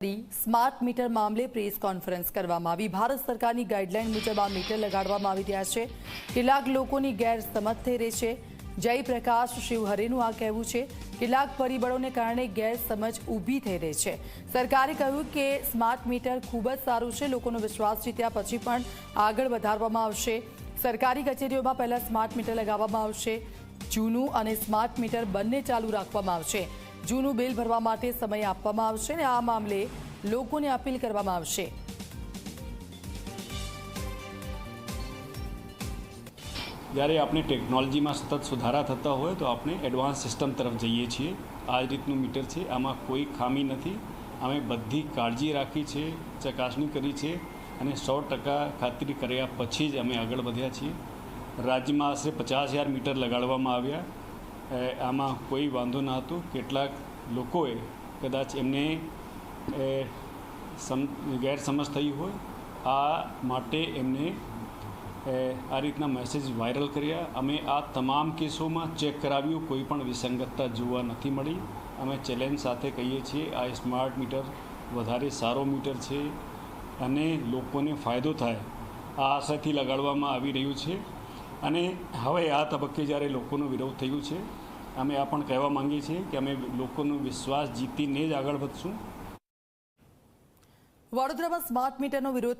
Smart meter મામલે press conference કરવામાં આવી. ભારત સરકારની ગાઈડલાઈન મુજબ આ મીટર લગાડવામાં આવી રહ્યા છે. કેટલાક લોકોની ગેરસમજ થઈ રહી છે. જયપ્રકાશ શિવહરેનું આ કહેવું છે. કેટલાક પરિબળોને કારણે ગેરસમજ ઊભી થઈ રહી છે. સરકારે કહ્યું કે સ્માર્ટ મીટર ખૂબ જ સારું છે. લોકોનો વિશ્વાસ જીત્યા પછી પણ આગળ વધારવામાં આવશે. સરકારી કચેરીઓમાં પહેલાં સ્માર્ટ મીટર લગાવવામાં આવશે. જૂનું અને સ્માર્ટ મીટર બંને ચાલુ રાખવામાં આવશે. જૂનું બિલ ભરવા માટે સમય આપવામાં આવશે અને આ મામલે લોકોને અપીલ કરવામાં આવશે. જ્યારે આપણે ટેકનોલોજીમાં સતત સુધારા થતા હોય તો આપણે એડવાન્સ સિસ્ટમ તરફ જઈએ છીએ. આ રીતનું મીટર છે. આમાં કોઈ ખામી નથી. અમે બધી કાળજી રાખી છે, ચકાસણી કરી છે અને સો ટકા ખાતરી કર્યા પછી જ અમે આગળ વધ્યા છીએ. રાજ્યમાં આશરે પચાસ હજાર મીટર લગાડવામાં આવ્યા. આમાં કોઈ વાંધો ન હતો. કેટલાક લોકોએ કદાચ એમને સમ, ગેરસમજ થઈ હોય, આ માટે એમને આ રીતના મેસેજ વાયરલ કર્યા. અમે આ તમામ કેસોમાં ચેક કરાવ્યું. કોઈ પણ વિસંગતતા જોવા નથી મળી. અમે ચેલેન્જ સાથે કહીએ છીએ, આ સ્માર્ટ મીટર વધારે સારો મીટર છે અને લોકોને ફાયદો થાય. આ આશાથી લગાડવામાં આવી રહ્યું છે. અને હવે આ તબક્કે જ્યારે લોકોનો વિરોધ થયું છે, અમે આ પણ કહેવા માંગીએ છીએ કે અમે લોકોનો વિશ્વાસ જીતીને જ આગળ વધશું. વડોદરામાં સ્માર્ટ મીટરનો વિરોધ